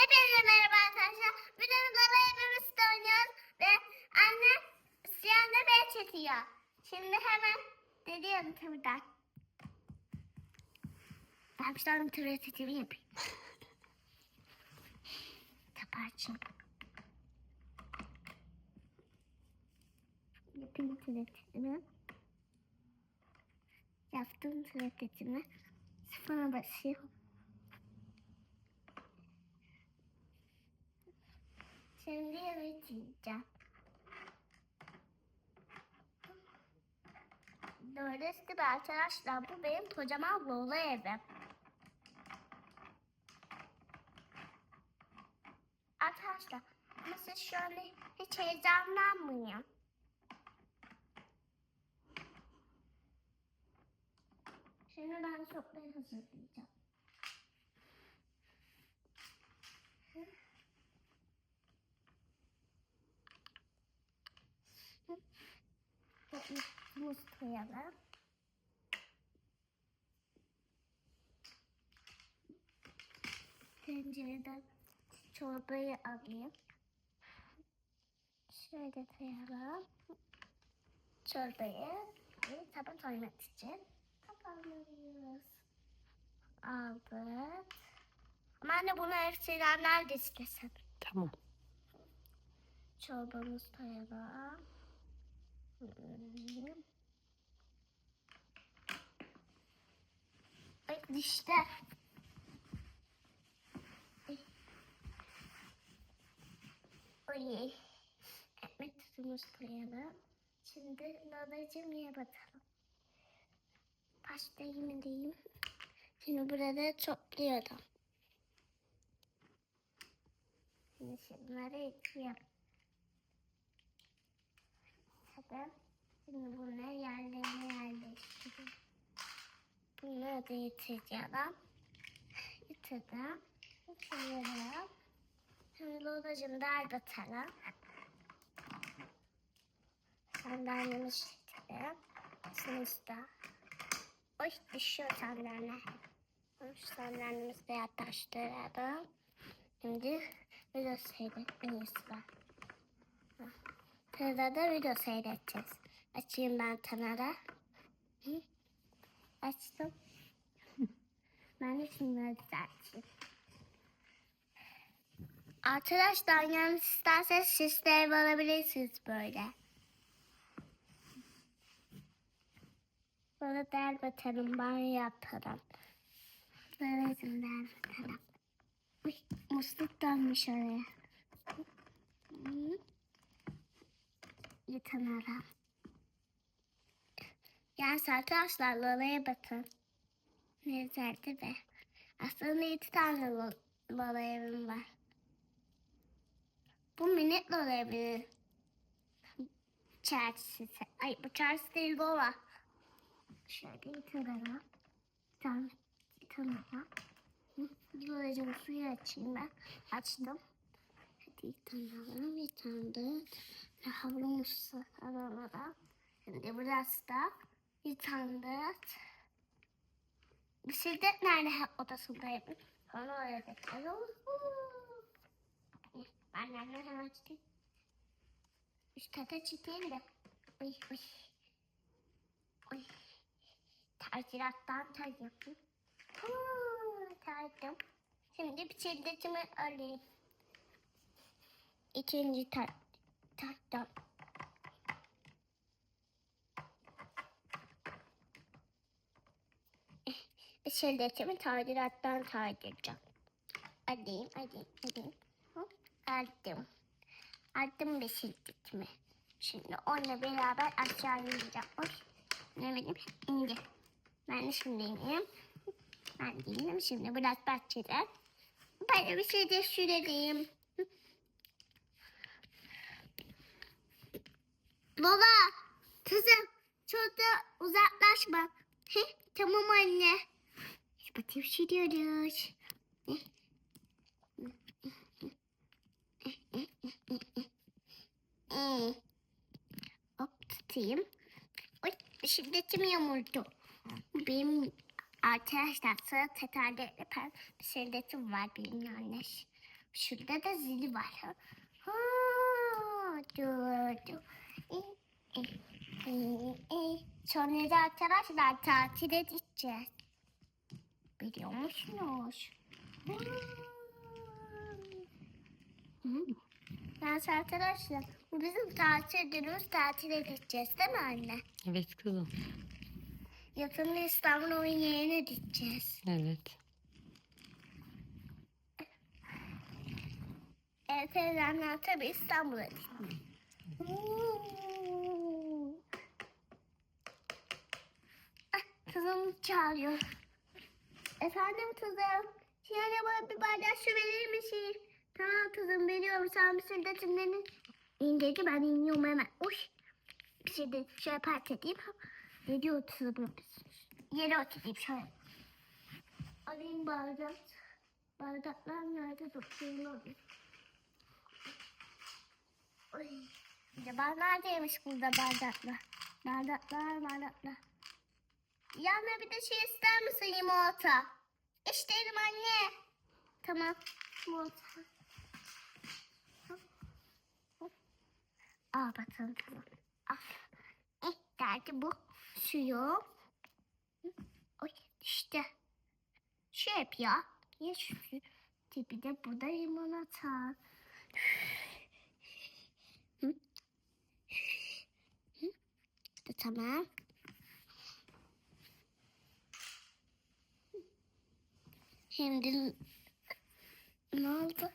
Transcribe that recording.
Hepinize merhaba arkadaşlar. Bugün baba evimizde oynuyoruz ve anne siyahla bey çekiyor. Şimdi hemen dediğim buradan. Ben bir tane türetimi yapayım. Taparçın. Yapayım türetimi. Yaptım türetimi. Sıfıra basıyorum. Şimdi üreteceğim. Doğrusu gibi arkadaşlar bu benim kocaman Lola evim. Arkadaşlar şu an hiç heyecanlanmayın. Şimdi ben sofrayı hazırlayacağım. Muz koyalım. Tencereden çorbayı alayım. Şöyle koyalım. Çorbayı bir taba koymak için kapatmalıyız. Aldık. Ama anne bunu hepsinden nerede istesem? Tamam. Çorbamızı koyalım. Ay işte. Ay. Oy. Ekmek tuzumuzu koyalım. Şimdi babacığım bakalım? Pastayı mı diyeyim? Şimdi burada topluyorum. Şimdi şunları ekliyorum. Tabii. Şimdi bunları yerlerine yerleştireyim. Bunları da yitireceğim. Yitirdim. Yitirdim. Şimdi babacığım dar batalım. Sandalyemi çekelim. Sınıfta. Oy düşüyor sandalye. Şu sandalyemizi de yaklaştıralım. Şimdi video seyretmeyiz var. Sırada video seyredeceğiz. Açayım ben. Hı? Açtım. ben de şunları düzelteyim. Arkadaşlar yalnız isterseniz siz de ev alabilirsiniz böyle. Böyle der bakalım, banyo yaparım. Böyle der bakalım. Uy, musluk dönmüş oraya. Yıkanırım. Yani arkadaşlar Lola'ya bakın. Ne güzeldi be. Aslında iki tane Lo- Lola evim var. Bu minik Lola evinin çarşısı. Ay bu çarşı değil Lola. Şöyle yıkanırım. Bir tane yıkanırım. Lola'cığım suyu açayım ben. Açtım. Hadi yıkanalım. Yıkandık. Ve havlumuzu alalım. Şimdi biraz da yıkandık. Bisiklet nerede odasındayım? Onu oraya bekliyorum. Ben nereden hemen çıkayım? Üst kata çıkayım da. Uy uy. Uy. Yapayım. Huu, Taydım. Şimdi bisikletimi alayım. İkinci tat. Taktım. Bisikletimi tadilattan tadireceğim. Alayım, alayım, alayım. Aldım. Aldım bisikletimi. Şimdi onunla beraber aşağı ineceğim. Ne bileyim, indi. Ben de şimdi ineyim. Ben de indim. Şimdi biraz bahçede. Böyle bir şey de süreyim. Baba, kızım çok da uzaklaşma. He, tamam anne. Diyoruz. Hmm. Hop tutayım. Oy, bisikletim yamuldu. Benim arkadaşlar sıra tekerlekli pen bisikletim var benim yanlış. Şurada da zili var. Ha dur dur. Sonra da arkadaşlar tatile gideceğiz. Biliyor musunuz? Ben arkadaşlar bu bizim tatil günümüz tatile gideceğiz değil mi anne? Evet kızım. Yakında İstanbul oyun yerine gideceğiz. Evet. Evet teyzemler tabii İstanbul'a gitmiş. Kızım çağırıyor. Efendim kızım. Yani bana bir bardak su verir misin? Tamam kızım veriyorum. Sen bir sürü detimlerini indirdi. Ben iniyorum hemen. Uy. Bir şey de şöyle park edeyim. Diyor kızım? Yere oturayım şöyle. Alayım bardak. Bardaklar nerede tutuyorlar? Oy. Acaba neredeymiş burada bardaklar? Bardaklar, bardaklar. Yanına bir de şey ister misin limonata? İsterim anne. Tamam. Limonata. Al bakalım tamam. Al. Eh, derdi bu. Suyu. Oy işte. Şu hep ya. Niye şu tipi de burada limonata. Tamam. Şimdi ne oldu?